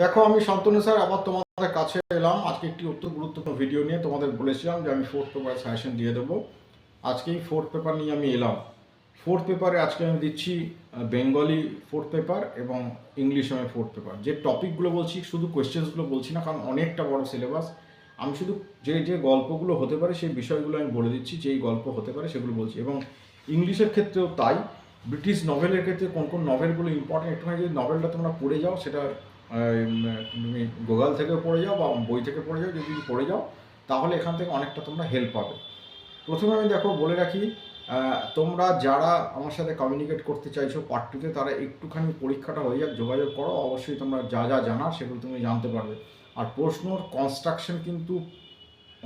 দেখো, আমি শান্তনু স্যার, আবার তোমাদের কাছে এলাম। আজকে একটি অত্যন্ত গুরুত্বপূর্ণ ভিডিও নিয়ে তোমাদের বলেছিলাম যে আমি ফোর্থ পেপারে সাজেশন দিয়ে দেবো। আজকেই ফোর্থ পেপার নিয়ে আমি এলাম। ফোর্থ পেপারে আজকে আমি দিচ্ছি বেঙ্গলি ফোর্থ পেপার এবং ইংলিশ আমি ফোর্থ পেপার যে টপিকগুলো বলছি, শুধু কোয়েশ্চেন্সগুলো বলছি না, কারণ অনেকটা বড় সিলেবাস আমি শুধু যে যে গল্পগুলো হতে পারে, সেই বিষয়গুলো আমি বলে দিচ্ছি, যেই গল্প হতে পারে, সেগুলো বলছি। এবং ইংলিশের ক্ষেত্রেও তাই। ব্রিটিশ নভেলের ক্ষেত্রে কোন কোন নভেলগুলো ইম্পর্টেন্ট একটুখানি যদি নভেলটা তোমরা পড়ে যাও সেটা তুমি গুগল থেকে পড়ে যাও বা বই থেকে পড়ে যাও, যদি পড়ে যাও, তাহলে এখান থেকে অনেকটা তোমরা হেল্প পাবে। প্রথমে আমি দেখো বলে রাখি তোমরা যারা আমার সাথে কমিউনিকেট করতে চাইছো পার্ট টুতে তারা একটুখানি পরীক্ষাটা হয়ে যাক, যোগাযোগ করো, অবশ্যই তোমরা যা যা জানার সেগুলো তুমি জানতে পারবে। আর প্রশ্নর কনস্ট্রাকশন কিন্তু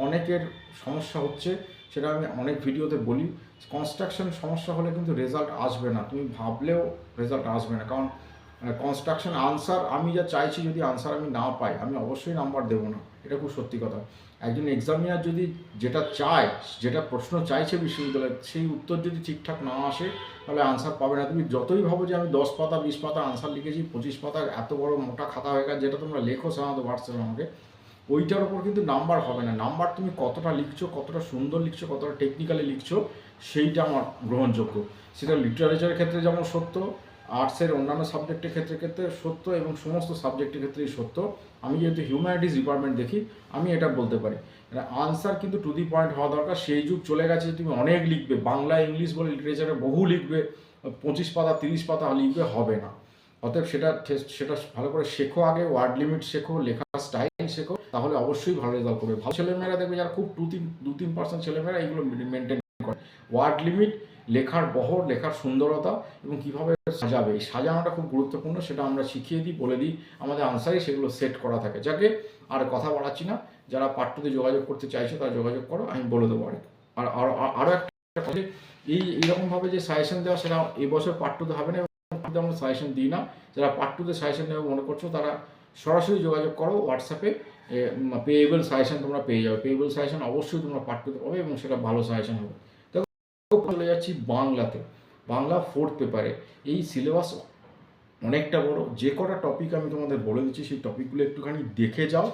অনেকের সমস্যা হচ্ছে, সেটা আমি অনেক ভিডিওতে বলি। কনস্ট্রাকশন সমস্যা হলে কিন্তু রেজাল্ট আসবে না, তুমি ভাবলেও রেজাল্ট আসবে না। কারণ কনস্ট্রাকশন আনসার আমি যা চাইছি যদি আনসার আমি না পাই, আমি অবশ্যই নাম্বার দেবো না। এটা খুব সত্যি কথা। একজন এক্সামিনার যদি যেটা চায়, যেটা প্রশ্ন চাইছে বিশ্ববিদ্যালয়ে, সেই উত্তর যদি ঠিকঠাক না আসে, তাহলে আনসার পাবে না। তুমি যতই ভাবো যে আমি দশ পাতা, বিশ পাতা আনসার লিখেছি, পঁচিশ পাতার এত বড় মোটা খাতা হয়ে গেছে, যেটা তোমরা লেখো সাধারণত হোয়াটসঅ্যাপে আমাকে ওইটার ওপর কিন্তু নাম্বার হবে না। নাম্বার তুমি কতটা লিখছো, কতটা সুন্দর লিখছো, কতটা টেকনিক্যালি লিখছো, সেইটা আমার গ্রহণযোগ্য। সেটা লিটারেচারের ক্ষেত্রে যেমন সত্য আর্টসের অন্যান্য সাবজেক্টের ক্ষেত্রে ক্ষেত্রে সত্য এবং সমস্ত সাবজেক্টের ক্ষেত্রেই সত্য। আমি যেহেতু হিউম্যানিটিস ডিপার্টমেন্ট দেখি, আমি এটা বলতে পারি। আনসার কিন্তু টু দি পয়েন্ট হওয়া দরকার। সেই যুগ চলে গেছে তুমি অনেক লিখবে। বাংলা, ইংলিশ বলে লিটারেচারে বহু লিখবে। পঁচিশ পাতা, তিরিশ পাতা লিখবে, হবে না। অতএব সেটা সেটা ভালো করে শেখো আগে ওয়ার্ড লিমিট শেখো, লেখার স্টাইল শেখো, তাহলে অবশ্যই ভালো রেজাল্ট করবে। ভালো ছেলেমেয়েরা দেখবে যারা খুব টু তিন, দু তিন পার্সেন্ট ছেলেমেয়েরা এগুলো মেনটেন করে। ওয়ার্ড লিমিট লেখার বহর, লেখার সুন্দরতা এবং কীভাবে সাজাবে। এই সাজানোটা খুব গুরুত্বপূর্ণ, সেটা আমরা শিখিয়ে দিই, বলে দিই। আমাদের আনসারে সেগুলো সেট করা থাকে। যাকে আর কথা বাড়াচ্ছি না, যারা পাঠ্যতে যোগাযোগ করতে চাইছো, তারা যোগাযোগ করো, আমি বলে দেবো আর আর, আর- আর- আরও একটা এই, এইরকমভাবে যে সাজেশন দেওয়া, সেটা এবছর পাঠ্যতে হবে না, এবং আমরা সাজেশন দিই না। যারা পাঠ্যতে সাজেশন নেবে মনে করছ, তারা সরাসরি যোগাযোগ করো হোয়াটসঅ্যাপে পেয়েবল সাজেশন তোমরা পেয়ে যাবে। পেয়েবল সাজেশন অবশ্যই তোমরা পাঠ্যতে পাবে, এবং সেটা ভালো সাজেশন হবে। চলে যাচ্ছি বাংলাতে। বাংলা ফোর্থ পেপারে এই সিলেবাস অনেকটা বড়। যে কটা টপিক আমি তোমাদের বলে দিচ্ছি, সেই টপিকগুলো একটুখানি দেখে যাও।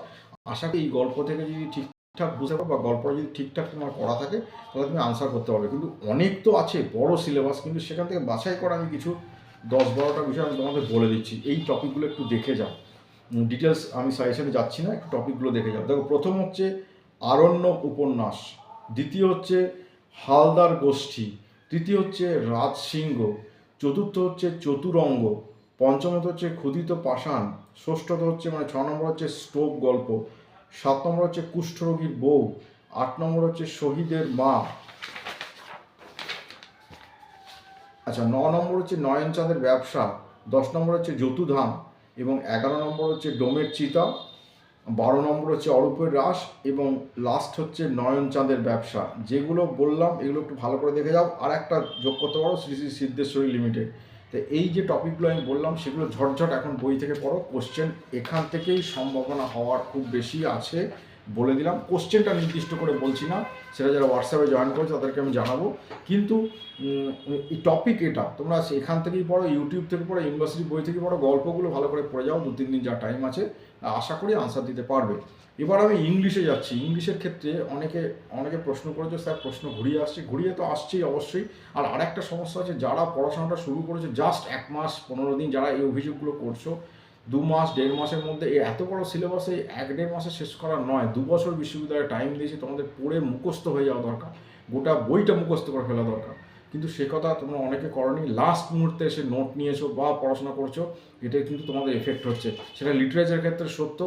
আশা করি এই গল্প থেকে যদি ঠিকঠাক বুঝতে পারো বা গল্পটা যদি ঠিকঠাক তোমার করা থাকে, তাহলে তুমি আনসার করতে পারবে। কিন্তু অনেক তো আছে, বড় সিলেবাস কিন্তু সেখান থেকে বাছাই করা আমি কিছু দশ বারোটা বিষয় আমি তোমাদের বলে দিচ্ছি। এই টপিকগুলো একটু দেখে যাও। ডিটেলস আমি সাজেশনে যাচ্ছি না, একটু টপিকগুলো দেখে যাও। দেখো, প্রথম হচ্ছে আরণ্য উপন্যাস। দ্বিতীয় হচ্ছে হালদার গোষ্ঠী, তৃতীয় হচ্ছে রাজসিংহ চতুর্থ হচ্ছে চতুরঙ্গ, পঞ্চমত হচ্ছে ক্ষুদিত পাষাণ, ষষ্ঠত হচ্ছে মানে ছ নম্বর হচ্ছে স্টোভ গল্প, সাত নম্বর হচ্ছে কুষ্ঠরোগীর বউ, আট নম্বর হচ্ছে শহীদের মা। আচ্ছা ন নম্বর হচ্ছে নয়নচাঁদের ব্যবসা, দশ নম্বর হচ্ছে যতুধাম এবং এগারো নম্বর হচ্ছে ডোমের চিতা বারো নম্বর হচ্ছে অরূপের রাস এবং লাস্ট হচ্ছে নয়নচাঁদের ব্যবসা। যেগুলো বললাম, এগুলো একটু ভালো করে দেখে যাও। আর একটা যোগ করতে পারো, শ্রী শ্রী সিদ্ধেশ্বরী লিমিটেড তো এই যে টপিকগুলো আমি বললাম, সেগুলো ঝটঝট এখন বই থেকে পড়ো। কোশ্চেন এখান থেকেই সম্ভাবনা হওয়ার খুব বেশি আছে বলে দিলাম। কোশ্চেনটা নির্দিষ্ট করে বলছি না, সেটা যারা হোয়াটসঅ্যাপে জয়েন করেছে, তাদেরকে আমি জানাব। কিন্তু এই টপিক এটা, তোমরা এখান থেকেই পড়ো ইউটিউব থেকে পড়ো ইউনিভার্সিটি বই থেকে পড়ো, গল্পগুলো ভালো করে পড়ে যাও দু তিন দিন যা টাইম আছে। আশা করি আনসার দিতে পারবে। এবার আমি ইংলিশে যাচ্ছি। ইংলিশের ক্ষেত্রে অনেকে অনেকে প্রশ্ন করেছে, স্যার, প্রশ্ন ঘুরিয়ে আসছে। ঘুরিয়ে তো আসছেই অবশ্যই। আর আরেকটা সমস্যা আছে যারা পড়াশোনাটা শুরু করেছে জাস্ট এক মাস, পনেরো দিন যারা এই অভিযোগগুলো করছ, দু মাস, দেড় মাসের মধ্যে এই এত বড় সিলেবাসে এক দেড় মাসে শেষ করা নয়, দু বছর বিশ্ববিদ্যালয়ে টাইম দিয়েছে, তোমাদের পড়ে মুখস্থ হয়ে যাওয়া দরকার। গোটা বইটা মুখস্থ করে ফেলা দরকার। কিন্তু সে কথা তোমরা অনেকে করনি। লাস্ট মুহূর্তে এসে নোট নিয়েছো বা পড়াশোনা করছ, এটাই কিন্তু তোমাদের এফেক্ট হচ্ছে। সেটা লিটারেচার ক্ষেত্রে সত্য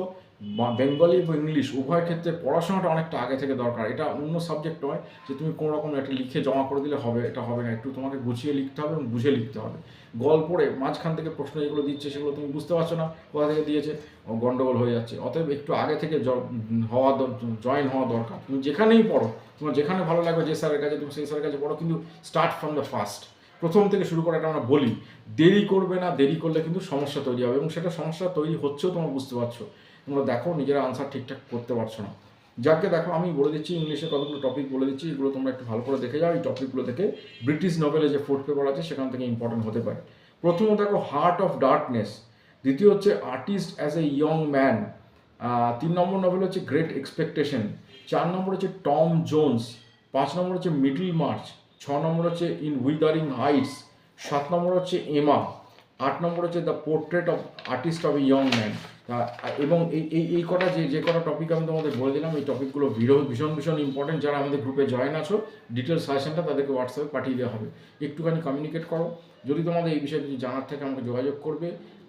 বেঙ্গলি এবং ইংলিশ, উভয় ক্ষেত্রে পড়াশোনাটা অনেকটা আগে থেকে দরকার। এটা অন্য সাবজেক্ট নয় যে তুমি কোনো রকম একটা লিখে জমা করে দিলে হবে, এটা হবে না। একটু তোমাকে গুছিয়ে লিখতে হবে এবং বুঝে লিখতে হবে। গল্পরে মাঝখান থেকে প্রশ্ন যেগুলো দিচ্ছে সেগুলো তুমি বুঝতে পারছ না, কোথা থেকে দিয়েছে, ও গন্ডগোল হয়ে যাচ্ছে। অতএব একটু আগে থেকে হওয়া জয়েন হওয়া দরকার। তুমি যেখানেই পড়ো, তোমার যেখানে ভালো লাগবে যে স্যারের কাছে, তুমি সেই স্যারের কাছে পড়ো, কিন্তু স্টার্ট ফ্রম দ্য ফার্স্ট প্রথম থেকে শুরু করাটা আমরা বলি, দেরি করবে না, দেরি করলে কিন্তু সমস্যা তৈরি হবে এবং সেটা সমস্যা তৈরি হচ্ছেও তোমরা বুঝতে পারছ। তোমরা দেখো, নিজেরা আনসার ঠিকঠাক করতে পারছ না। যাকে দেখো, আমি বলে দিচ্ছি ইংলিশে কতগুলো টপিক বলে দিচ্ছি, এগুলো তোমরা একটু ভালো করে দেখে যাও। এই টপিকগুলো থেকে ব্রিটিশ নভেলে যে ফোর্থ পেপার আছে, সেখান থেকে ইম্পর্টেন্ট হতে পারে। প্রথমত দেখো হার্ট অফ ডার্কনেস দ্বিতীয় হচ্ছে artist as a young man তিন নম্বর নভেল হচ্ছে গ্রেট এক্সপেকটেশন চার নম্বর হচ্ছে টম জোন্স পাঁচ নম্বর হচ্ছে মিডল মার্চ ছ নম্বর হচ্ছে ইন উইদারিং হাইটস সাত নম্বর হচ্ছে এমা। আট নম্বর হচ্ছে the portrait of artist of a young man এবং এই এই কটা যে যে কটা টপিক আমি তোমাদের বলে দিলাম, এই টপিকগুলো ভীষণ ভীষণ ভীষণ ইম্পর্টেন্ট যারা আমাদের গ্রুপে জয়েন আছো ডিটেলস সাজেশনটা তাদেরকে হোয়াটসঅ্যাপে পাঠিয়ে দেওয়া হবে। একটুখানি কমিউনিকেট করো। যদি তোমাদের এই বিষয়ে কিছু জানার থাকে, আমাকে যোগাযোগ করবে।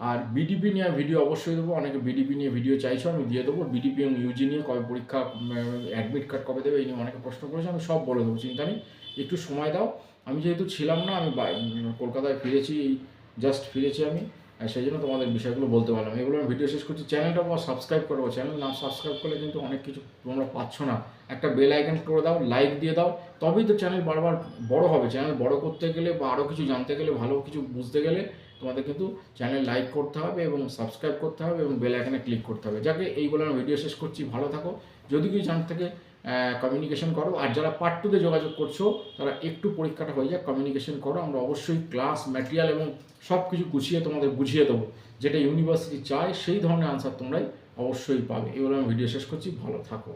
আর বিডিপি নিয়ে ভিডিও অবশ্যই দেবো। অনেকে বিডিপি নিয়ে ভিডিও চাইছো, আমি দিয়ে দেবো। বিডিপি এবং ইউজি নিয়ে কবে পরীক্ষা অ্যাডমিট কার্ড কবে দেবে, এই নিয়ে অনেকে প্রশ্ন করেছে, আমি সব বলে দেবো, চিন্তা নেই। একটু সময় দাও। আমি যেহেতু ছিলাম না, আমি কলকাতায় ফিরেছি জাস্ট ফিরেছি আমি, আর সেই জন্য তোমাদের বিষয়গুলো বলতে পারলাম। এগুলো আমি ভিডিও শেষ করছি। চ্যানেলটা আবার সাবস্ক্রাইব করব চ্যানেল না সাবস্ক্রাইব করলে কিন্তু অনেক কিছু তোমরা পাচ্ছ না। একটা বেল আইকন করে দাও লাইক দিয়ে দাও। তবেই তো চ্যানেল বারবার বড় হবে। চ্যানেল বড় করতে গেলে বা আরও কিছু জানতে গেলে, ভালো কিছু বুঝতে গেলে তোমাদের কিন্তু চ্যানেল লাইক করতে হবে এবং সাবস্ক্রাইব করতে হবে এবং বেল আইকনে ক্লিক করতে হবে। যাকে এইগুলো আমি ভিডিও শেষ করছি, ভালো থাকো। যদি কিছু জানতে থাকে কমিউনিকেশন করো। আর যারা পার্ট টুতে যোগাযোগ করছ, তারা একটু পরীক্ষাটা হয়ে যাক কমিউনিকেশন করো। আমরা অবশ্যই ক্লাস ম্যাটেরিয়াল এবং সব কিছু গুছিয়ে তোমাদের বুঝিয়ে দেবো। যেটা ইউনিভার্সিটি চায়, সেই ধরনের আনসার তোমরাই অবশ্যই পাবে। এগুলো আমি ভিডিও শেষ করছি। ভালো থাকো।